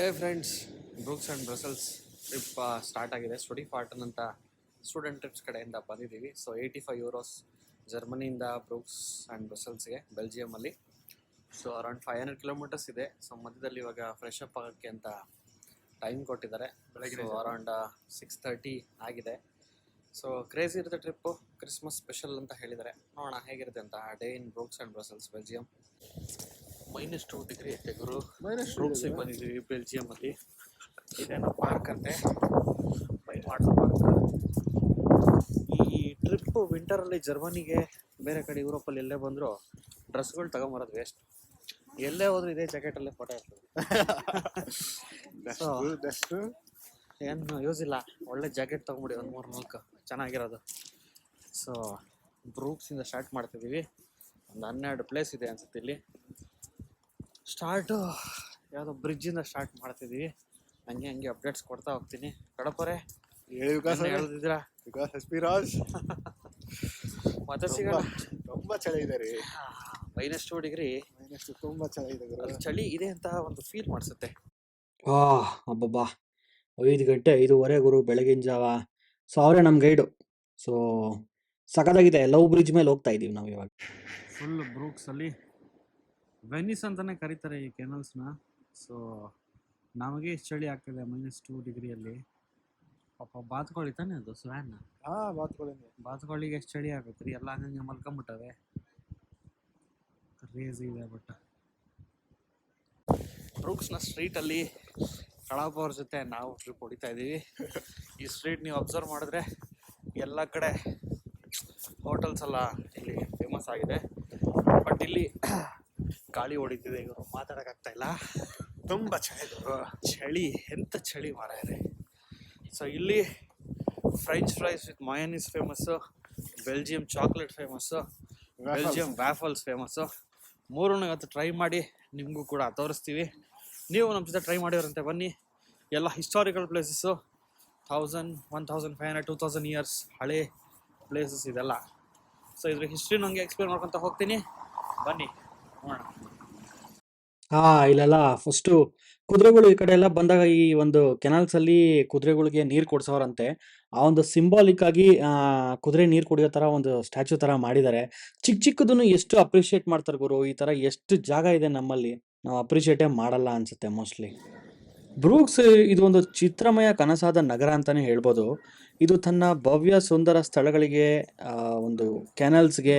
Hey friends Bruges and Brussels trip start ಆಗಿದೆ. Study partner ಅಂತ student trips ಕಡೆಯಿಂದ ಬಂದಿದ್ದೀವಿ. ಸೊ ಏಯ್ಟಿ ಫೈವ್ ಯೂರೋಸ್ ಜರ್ಮನಿಯಿಂದ ಬ್ರೂಕ್ಸ್ ಆ್ಯಂಡ್ ಬ್ರಸಲ್ಸ್ಗೆ ಬೆಲ್ಜಿಯಮಲ್ಲಿ so around five hundred kilometres ಇದೆ. So ಮಧ್ಯದಲ್ಲಿ ಇವಾಗ ಫ್ರೆಶ್ ಅಪ್ ಆಗೋಕ್ಕೆ ಅಂತ ಟೈಮ್ ಕೊಟ್ಟಿದ್ದಾರೆ. ಬೆಳಗ್ಗೆ ಅರೌಂಡ್ ಸಿಕ್ಸ್ ತರ್ಟಿ ಆಗಿದೆ. ಸೊ ಕ್ರೇಜಿ ಇರುತ್ತೆ ಟ್ರಿಪ್ಪು ಕ್ರಿಸ್ಮಸ್ ಸ್ಪೆಷಲ್ ಅಂತ ಹೇಳಿದ್ದಾರೆ. ನೋಡೋಣ ಹೇಗಿರುತ್ತೆ ಅಂತ. Day in Bruges and Brussels Belgium minus two degree ಐತೆ ಗುರು. ಬ್ರೂಕ್ಸಿಗೆ ಬಂದಿದ್ದೀವಿ ಬೆಲ್ಜಿಯಂ ಅಲ್ಲಿ. ಇದೇನೋ ಪಾರ್ಕ್ ಅಂತೆ. ಬೈ ವಾಟರ್ ಪಾರ್ಕ್ ಈ ಟ್ರಿಪ್ ವಿಂಟರಲ್ಲಿ ಜರ್ಮನಿಗೆ ಬೇರೆ ಕಡೆ ಯುರೋಪಲ್ಲಿ ಎಲ್ಲೇ ಬಂದರೂ ಡ್ರೆಸ್ಗಳು ತಗೊಂಬರೋದು ವೇಸ್ಟ್ ಎಲ್ಲೇ ಹೋದ್ರು ಇದೇ ಜಾಕೆಟಲ್ಲೇ ಫೋಟೋ ಇರ್ತದೆ ಏನು ಯೂಸ್ ಇಲ್ಲ. ಒಳ್ಳೆ ಜಾಕೆಟ್ ತೊಗೊಂಬಿಡಿ ಒಂದು ಮೂರು ನಾಲ್ಕು. ಚೆನ್ನಾಗಿರೋದು. ಸೊ ಬ್ರೂಕ್ಸಿಂದ ಸ್ಟಾರ್ಟ್ ಮಾಡ್ತಿದ್ದೀವಿ. ಒಂದು ಹನ್ನೆರಡು ಪ್ಲೇಸ್ ಇದೆ ಅನ್ಸುತ್ತೆ ಇಲ್ಲಿ. ಸ್ಟಾರ್ಟು ಯಾವುದೋ ಬ್ರಿಡ್ಜಿಂದ ಸ್ಟಾರ್ಟ್ ಮಾಡ್ತಿದ್ದೀವಿ ಹಂಗೆ ಹಂಗೆ ಅಪ್ಡೇಟ್ಸ್ ಕೊಡ್ತಾ ಹೋಗ್ತೀನಿ. ಕಡಪರೆ ಹೇಳಿ ವಿಕಾಸ ನೆನ್ನೆ ಹೇಳ್ತಿದ್ದೀರಾ ವಿಕಾಸ್ ಎಸ್ ಪಿ ರಾಜ್ ಮತ್ತೆ ಸಿಗೋಣ ತುಂಬಾ ಚಳಿ ಇದೆ ರೀ. ಮೈನಸ್ ಟು ಡಿಗ್ರಿ ಮೈನಸ್ ತುಂಬಾ ಚಳಿ ಇದೆ ಗುರು. ಅಲ್ಲಿ ಚಳಿ ಇದೆ ಅಂತ ಒಂದು ಫೀಲ್ ಮಾಡಿಸುತ್ತೆ. ಆ ಅಬ್ಬಬ್ಬಾ. ಐದು ಗಂಟೆ ಐದೂವರೆ ಗುರು ಬೆಳಗಿನ ಜಾವ. ಸೊ ಅವರೇ ನಮ್ಮ ಗೈಡು. ಸೊ ಸಖತ್ತಾಗಿದೆ. ಲವ್ ಬ್ರಿಡ್ಜ್ ಮೇಲೆ ಹೋಗ್ತಾ ಇದೀವಿ ನಾವು ಇವಾಗ. ಫುಲ್ ಬ್ರೂಕ್ಸಲ್ಲಿ ವೆನಿಸ್ ಅಂತಲೇ ಕರೀತಾರೆ ಈ ಕೆನಲ್ಸ್ನ ಸೊ ನಮಗೆ ಚಳಿ ಆಗ್ತದೆ ಮೈನಸ್ ಟೂ ಡಿಗ್ರಿಯಲ್ಲಿ ಪಾಪ ಬಾತ್ಕೊಳ್ಳಿ ತಾನೆ ಅದು ಸ್ವ್ಯಾನ್ ಹಾ ಬಾತುಕೋಳಿಗೆ ಎಷ್ಟು ಚಳಿ ಆಗುತ್ತೆ ರೀ? ಎಲ್ಲ ಹಂಗೆ ಮಲ್ಕೊಂಬಿಟ್ಟವೆ. ಕ್ರೇಜಿ ಇದೆ ಬಟ್ ಬ್ರೂಕ್ಸ್ನ ಸ್ಟ್ರೀಟಲ್ಲಿ ಕಳಾಪ ಅವ್ರ ಜೊತೆ ನಾವು ಟ್ರಿಪ್ ಹೊಡಿತಾ ಇದ್ದೀವಿ. ಈ ಸ್ಟ್ರೀಟ್ ನೀವು ಅಬ್ಸರ್ವ್ ಮಾಡಿದ್ರೆ ಎಲ್ಲ ಕಡೆ ಹೋಟೆಲ್ಸ್ ಎಲ್ಲ ಇಲ್ಲಿ ಫೇಮಸ್ ಆಗಿದೆ. ಬಟ್ ಇಲ್ಲಿ ಗಾಳಿ ಹೊಡಿತಿದೆ ಇವರು ಮಾತಾಡೋಕ್ಕಾಗ್ತಾ ಇಲ್ಲ. ತುಂಬಾ ಚಳಿ ಚಳಿ ಎಂತ ಚಳಿ ಮಾರಾಯರೆ ಸೊ ಇಲ್ಲಿ French fries with mayonnaise famous Belgium chocolate famous Belgium waffles famous ಮೂರನ್ನು ಇವತ್ತು ಟ್ರೈ ಮಾಡಿ ನಿಮಗೂ ಕೂಡ ತೋರಿಸ್ತೀವಿ. ನೀವು ನಮ್ಮ ಜೊತೆ ಟ್ರೈ ಮಾಡಿರಂತೆ ಬನ್ನಿ. ಎಲ್ಲ historical places thousand one thousand five hundred two thousand years ಹಳೆ ಪ್ಲೇಸಸ್ ಇದೆಲ್ಲ. ಸೊ ಇದ್ರ ಹಿಸ್ಟ್ರಿ ನನಗೆ ಎಕ್ಸ್ಪ್ಲೇನ್ ಮಾಡ್ಕೊತ ಹೋಗ್ತೀನಿ. ಬನ್ನಿ ನೋಡೋಣ. ಹಾ ಇಲ್ಲೆಲ್ಲ. ಫಸ್ಟು ಕುದುರೆಗಳು ಈ ಕಡೆ ಎಲ್ಲ ಬಂದಾಗ ಈ ಒಂದು ಕೆನಾಲ್ಸ್ ಅಲ್ಲಿ ಕುದುರೆಗಳಿಗೆ ನೀರು ಕೊಡ್ಸೋರಂತೆ. ಆ ಒಂದು ಸಿಂಬಾಲಿಕ್ ಆಗಿ ಕುದುರೆ ನೀರು ಕುಡಿಯೋ ತರ ಒಂದು ಸ್ಟ್ಯಾಚು ತರ ಮಾಡಿದ್ದಾರೆ. ಚಿಕ್ಕ ಚಿಕ್ಕದನ್ನು ಎಷ್ಟು ಅಪ್ರಿಷಿಯೇಟ್ ಮಾಡ್ತಾರೆ ಗುರು? ಈ ತರ ಎಷ್ಟು ಜಾಗ ಇದೆ ನಮ್ಮಲ್ಲಿ. ನಾವು ಅಪ್ರಿಷಿಯೇಟೇ ಮಾಡಲ್ಲ ಅನ್ಸುತ್ತೆ ಮೋಸ್ಟ್ಲಿ ಬ್ರೂಕ್ಸ್ ಇದು ಒಂದು ಚಿತ್ರಮಯ ಕನಸಾದ ನಗರ ಅಂತಾನೆ ಹೇಳ್ಬೋದು. ಇದು ತನ್ನ ಭವ್ಯ ಸುಂದರ ಸ್ಥಳಗಳಿಗೆ ಆ, ಒಂದು ಕೆನಲ್ಸ್ಗೆ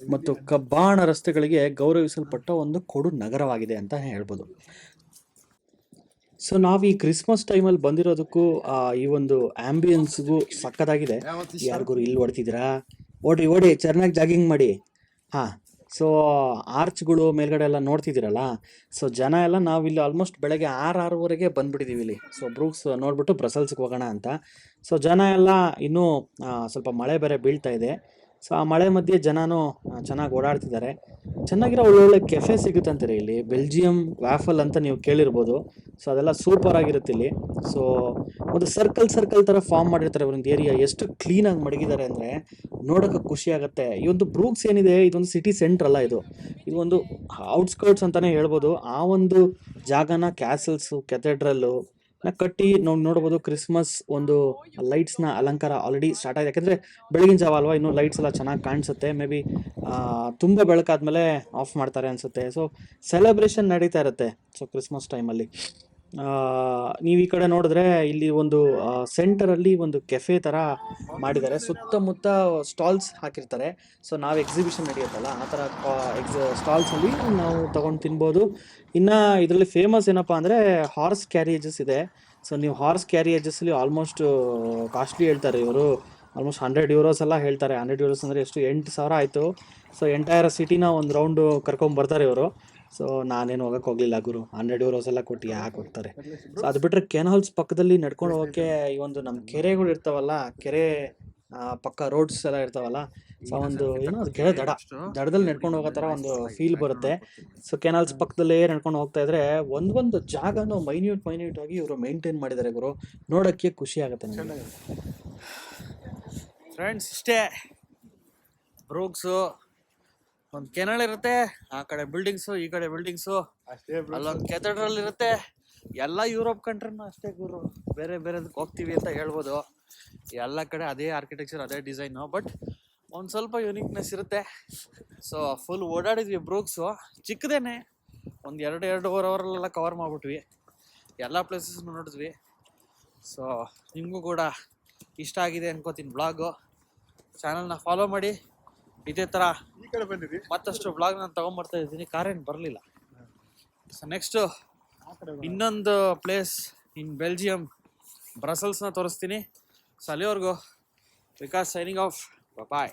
ಮತ್ತು ಕಬ್ಬಾಣ ರಸ್ತೆಗಳಿಗೆ ಗೌರವಿಸಲ್ಪಟ್ಟ ಒಂದು ಕೊಡು ನಗರವಾಗಿದೆ ಅಂತ ಹೇಳ್ಬೋದು. ಸೊ ನಾವು ಈ ಕ್ರಿಸ್ಮಸ್ ಟೈಮಲ್ಲಿ ಬಂದಿರೋದಕ್ಕೂ ಈ ಒಂದು ಆಂಬಿಯನ್ಸ್ಗೂ ಸಕ್ಕತ್ತಾಗಿದೆ. ಯಾರಿಗೂ ಇಲ್ಲಿ ಹೊಡ್ತಿದ್ದೀರಾ? ಓಡಿ ಓಡಿ ಚೆನ್ನಾಗಿ ಜಾಗಿಂಗ್ ಮಾಡಿ. ಹಾಂ ಸೊ ಆರ್ಚ್ಗಳು ಮೇಲ್ಗಡೆ ಎಲ್ಲ ನೋಡ್ತಿದ್ದೀರಲ್ಲ? ಸೊ ಜನ ಎಲ್ಲ ನಾವಿಲ್ಲಿ ಆಲ್ಮೋಸ್ಟ್ ಬೆಳಗ್ಗೆ ಆರು ಆರೂವರೆಗೆ ಬಂದ್ಬಿಟ್ಟಿದ್ದೀವಿ ಇಲ್ಲಿ. ಸೊ ಬ್ರೂಕ್ಸ್ ನೋಡ್ಬಿಟ್ಟು ಬ್ರಸಲ್ಸ್ಗೆ ಹೋಗೋಣ ಅಂತ. ಸೊ ಜನ ಎಲ್ಲ ಇನ್ನೂ ಸ್ವಲ್ಪ ಮಳೆ ಬೇರೆ ಬೀಳ್ತಾ ಇದೆ. ಸೊ ಆ ಮಳೆ ಮಧ್ಯೆ ಜನನೂ ಚೆನ್ನಾಗಿ ಓಡಾಡ್ತಿದ್ದಾರೆ. ಚೆನ್ನಾಗಿರೋ ಒಳ್ಳೊಳ್ಳೆ ಕೆಫೆ ಸಿಗುತ್ತಂತೆ ರೀ ಇಲ್ಲಿ? ಬೆಲ್ಜಿಯಂ ವ್ಯಾಫಲ್ ಅಂತ ನೀವು ಕೇಳಿರ್ಬೋದು. ಸೊ ಅದೆಲ್ಲ ಸೂಪರ್ ಆಗಿರುತ್ತೆ ಇಲ್ಲಿ. ಸೊ ಒಂದು ಸರ್ಕಲ್ ಸರ್ಕಲ್ ಥರ ಫಾರ್ಮ್ ಮಾಡಿರ್ತಾರೆ ಒಂದು ಏರಿಯಾ ಎಷ್ಟು ಕ್ಲೀನಾಗಿ ಮಡಗಿದ್ದಾರೆ ಅಂದರೆ ನೋಡೋಕೆ ಖುಷಿ ಆಗುತ್ತೆ. ಈ ಒಂದು ಬ್ರೂಕ್ಸ್ ಏನಿದೆ, ಇದೊಂದು ಸಿಟಿ ಸೆಂಟ್ರ್ ಅಲ್ಲ ಇದು. ಇದು ಒಂದು ಔಟ್ಸ್ಕರ್ಟ್ಸ್ ಅಂತಲೇ ಹೇಳ್ಬೋದು. ಆ ಒಂದು ಜಾಗನ ಕ್ಯಾಸಲ್ಸು ಕೆಥೆಡ್ರಲ್ಲು ಕಟ್ಟಿ ನಾವು ನೋಡಬಹುದು ಕ್ರಿಸ್ಮಸ್ ಒಂದು ಲೈಟ್ಸ್ನ ಅಲಂಕಾರ ಆಲ್ರೆಡಿ ಸ್ಟಾರ್ಟ್ ಆಗಿದೆ. ಯಾಕಂದ್ರೆ ಬೆಳಗಿನ ಜಾವ ಅಲ್ವಾ, ಇನ್ನು ಲೈಟ್ಸ್ ಎಲ್ಲ ಚೆನ್ನಾಗಿ ಕಾಣಿಸುತ್ತೆ. ಮೇ ಬಿ ತುಂಬಾ ಬೆಳಕಾದ್ಮೇಲೆ ಆಫ್ ಮಾಡ್ತಾರೆ ಅನ್ಸುತ್ತೆ. ಸೊ ಸೆಲೆಬ್ರೇಷನ್ ನಡೀತಾ ಇರುತ್ತೆ. ಸೊ ಕ್ರಿಸ್ಮಸ್ ಟೈಮಲ್ಲಿ ನೀವು ಈ ಕಡೆ ನೋಡಿದ್ರೆ ಇಲ್ಲಿ ಒಂದು ಸೆಂಟರಲ್ಲಿ ಒಂದು ಕೆಫೆ ಥರ ಮಾಡಿದ್ದಾರೆ. ಸುತ್ತಮುತ್ತ ಸ್ಟಾಲ್ಸ್ ಹಾಕಿರ್ತಾರೆ. ಸೊ ನಾವು ಎಕ್ಸಿಬಿಷನ್ ನಡೆಯುತ್ತಲ್ಲ, ಆ ಥರ ಎಕ್ಸ್ ಸ್ಟಾಲ್ಸಲ್ಲಿ ನಾವು ತಗೊಂಡು ತಿನ್ಬೋದು. ಇನ್ನು ಇದರಲ್ಲಿ ಫೇಮಸ್ ಏನಪ್ಪ ಅಂದರೆ ಹಾರ್ಸ್ ಕ್ಯಾರಿಯೇಜಸ್ ಇದೆ. ಸೊ ನೀವು ಹಾರ್ಸ್ ಅಲ್ಲಿ ಆಲ್ಮೋಸ್ಟ್ ಕಾಸ್ಟ್ಲಿ ಹೇಳ್ತಾರೆ ಇವರು. ಆಲ್ಮೋಸ್ಟ್ ಹಂಡ್ರೆಡ್ ಯೂರೋಸ್ ಎಲ್ಲ ಹೇಳ್ತಾರೆ. ಹಂಡ್ರೆಡ್ ಯೂರೋಸ್ ಅಂದರೆ ಎಷ್ಟು? ಎಂಟು ಸಾವಿರ ಆಯಿತು. ಸೊ ಎಂಟೈರ್ ಸಿಟಿನ ಒಂದು ರೌಂಡು ಕರ್ಕೊಂಬರ್ತಾರೆ ಇವರು. ಸೊ ನಾನೇನು ಹೋಗಕ್ಕೆ ಹೋಗಲಿಲ್ಲ ಗುರು. ಹಂಡ್ರೆಡ್ ಯೂರೋಸ್ ಎಲ್ಲ ಕೊಟ್ಟು ಯಾಕೆ ಹೋಗ್ತಾರೆ? ಸೊ ಅದು ಬಿಟ್ಟರೆ ಕೆನಾಲ್ಸ್ ಪಕ್ಕದಲ್ಲಿ ನಡ್ಕೊಂಡು ಹೋಗೋಕ್ಕೆ ಈ ಒಂದು ನಮ್ಮ ಕೆರೆಗಳು ಇರ್ತಾವಲ್ಲ ಕೆರೆ ಪಕ್ಕ ರೋಡ್ಸ್ ಎಲ್ಲ ಇರ್ತಾವಲ್ಲ ಸೊ ಒಂದು ಏನೋ ಅದು ಕೆರೆ ದಡ ದಡದಲ್ಲಿ ನಡ್ಕೊಂಡು ಹೋಗೋ ಥರ ಒಂದು ಫೀಲ್ ಬರುತ್ತೆ. ಸೊ ಕೆನಾಲ್ಸ್ ಪಕ್ಕದಲ್ಲೇ ನಡ್ಕೊಂಡು ಹೋಗ್ತಾ ಇದ್ರೆ ಒಂದೊಂದು ಜಾಗನೂ ಮೈನ್ಯೂಟ್ ಮೈನ್ಯೂಟ್ ಆಗಿ ಇವರು ಮೇಂಟೈನ್ ಮಾಡಿದ್ದಾರೆ ಗುರು. ನೋಡೋಕ್ಕೆ ಖುಷಿ ಆಗುತ್ತೆ ನನಗೆ ಫ್ರೆಂಡ್ಸ್ ಇಷ್ಟೇ. ಬ್ರೂಕ್ಸು ಒಂದು ಕೆನಲ್ ಇರುತ್ತೆ ಆ ಕಡೆ ಬಿಲ್ಡಿಂಗ್ಸ್ ಈ ಕಡೆ ಬಿಲ್ಡಿಂಗ್ಸ್ ಅಷ್ಟೇ ಅಲ್ಲೊಂದು ಕೆಥಡ್ರಲ್ ಇರುತ್ತೆ. ಎಲ್ಲ ಯುರೋಪ್ ಕಂಟ್ರಿನೂ ಅಷ್ಟೇ ಗುರು. ಬೇರೆ ಬೇರೆದಕ್ಕೆ ಹೋಗ್ತೀವಿ ಅಂತ ಹೇಳ್ಬೋದು. ಎಲ್ಲ ಕಡೆ ಅದೇ ಆರ್ಕಿಟೆಕ್ಚರ್ ಅದೇ ಡಿಸೈನು ಬಟ್ ಒಂದು ಸ್ವಲ್ಪ ಯುನಿಕ್ನೆಸ್ ಇರುತ್ತೆ. ಸೊ ಫುಲ್ ಓಡಾಡಿದ್ವಿ ಬ್ರೂಕ್ಸು ಚಿಕ್ಕದೇನೆ. ಒಂದು ಎರಡು ಎರಡೂವರೆ ಅವರಲ್ಲೆಲ್ಲ ಕವರ್ ಮಾಡಿಬಿಟ್ವಿ. ಎಲ್ಲ ಪ್ಲೇಸಸ್ ನೋಡಿದ್ವಿ. ಸೊ ನಿಮಗೂ ಕೂಡ ಇಷ್ಟ ಆಗಿದೆ ಅನ್ಕೋತೀನಿ ಬ್ಲಾಗು ಚಾನಲ್ನ ಫಾಲೋ ಮಾಡಿ. ಇದೇ ಥರ ಈ ಕಡೆ ಬಂದಿರಿ ಮತ್ತಷ್ಟು ಬ್ಲಾಗ್ ನಾನು ತಗೊಂಬರ್ತಾ ಇದ್ದೀನಿ. ಕಾರೇನು ಬರಲಿಲ್ಲ. So next. ಇನ್ನೊಂದು ಪ್ಲೇಸ್ ಇನ್ ಬೆಲ್ಜಿಯಂ ಬ್ರಸಲ್ಸ್ನ ತೋರಿಸ್ತೀನಿ. ಸೊ ಅಲ್ಲಿವರೆಗೂ ವಿಕಾಸ್ ಸೈನಿಂಗ್ ಆಫ್ ಬಾಯ್